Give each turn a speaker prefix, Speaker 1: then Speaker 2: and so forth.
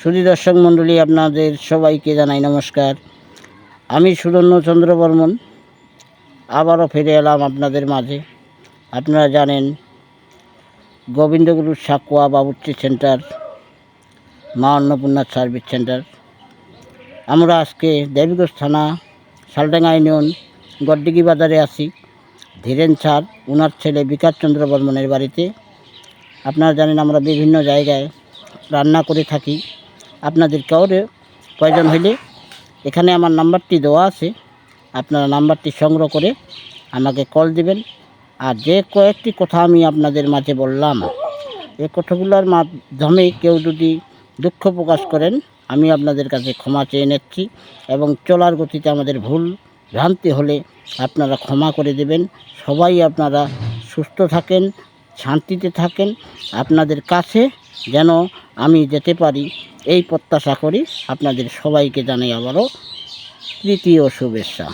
Speaker 1: সুধী দর্শক মণ্ডলী, আপনাদের সবাইকে জানাই নমস্কার। আমি সুদর্ণ চন্দ্র বর্মন আবারও ফিরে এলাম আপনাদের মাঝে। আপনারা জানেন, গোবিন্দগুরু সাকুয়া বাবুর্চি সেন্টার, মা অন্নপূর্ণা সার্ভিস সেন্টার। আমরা আজকে দেবীগঞ্জ থানা শালডাঙ্গা ইউনিয়ন, গড্ডিগি বাজারে আছি। ধীরেন স্যার ওনার ছেলে বিকাশ চন্দ্র বর্মনের বাড়িতে। আপনারা জানেন, আমরা বিভিন্ন জায়গায় রান্না করে থাকি। আপনাদের কাউরে প্রয়োজন হলে এখানে আমার নাম্বারটি দেওয়া আছে। আপনারা নাম্বারটি সংগ্রহ করে আমাকে কল দিবেন। আর যে কয়েকটি কথা আমি আপনাদের মাঝে বললাম এই কথাগুলোর মাধ্যমে কেউ যদি দুঃখ প্রকাশ করেন, আমি আপনাদের কাছে ক্ষমা চেয়ে নিচ্ছি এবং চলার গতিতে আমাদের ভুল ভ্রান্তি হলে আপনারা ক্ষমা করে দেবেন। সবাই আপনারা সুস্থ থাকেন, শান্তিতে থাকেন। আপনাদের কাছে যেন আমি যেতে পারি এই প্রত্যাশা করি। আপনাদের সবাইকে জানাই আবারও তৃতীয় শুভেচ্ছা।